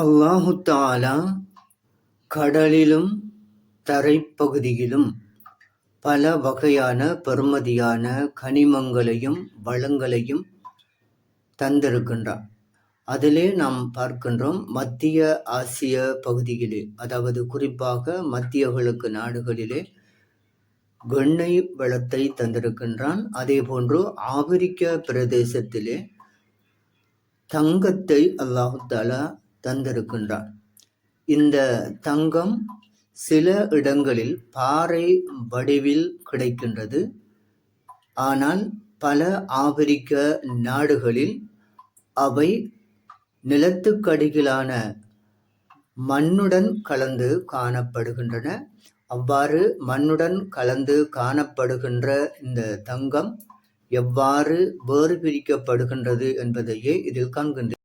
அல்லாஹு தாலா கடலிலும் தரைப்பகுதியிலும் பல வகையான பெருமதியான கனிமங்களையும் வளங்களையும் தந்திருக்கின்றார். அதிலே நாம் பார்க்கின்றோம் மத்திய ஆசிய பகுதியிலே அதாவது குறிப்பாக மத்திய கிழக்கு நாடுகளிலே வெண்ணெய் வளத்தை தந்திருக்கின்றான். அதே போன்று ஆப்பிரிக்க பிரதேசத்திலே தங்கத்தை அல்லாஹு தாலா தந்திருக்கின்றான் இந்த தங்கம் சில இடங்களில் பாறை வடிவில் கிடைக்கின்றது. ஆனால் பல ஆப்பிரிக்க நாடுகளில் அவை நிலத்துக்கடியிலான மண்ணுடன் கலந்து காணப்படுகின்றன. அவ்வாறு மண்ணுடன் கலந்து காணப்படுகின்ற இந்த தங்கம் எவ்வாறு வேறு பிரிக்கப்படுகின்றது என்பதையே இதில் காண்கின்றன.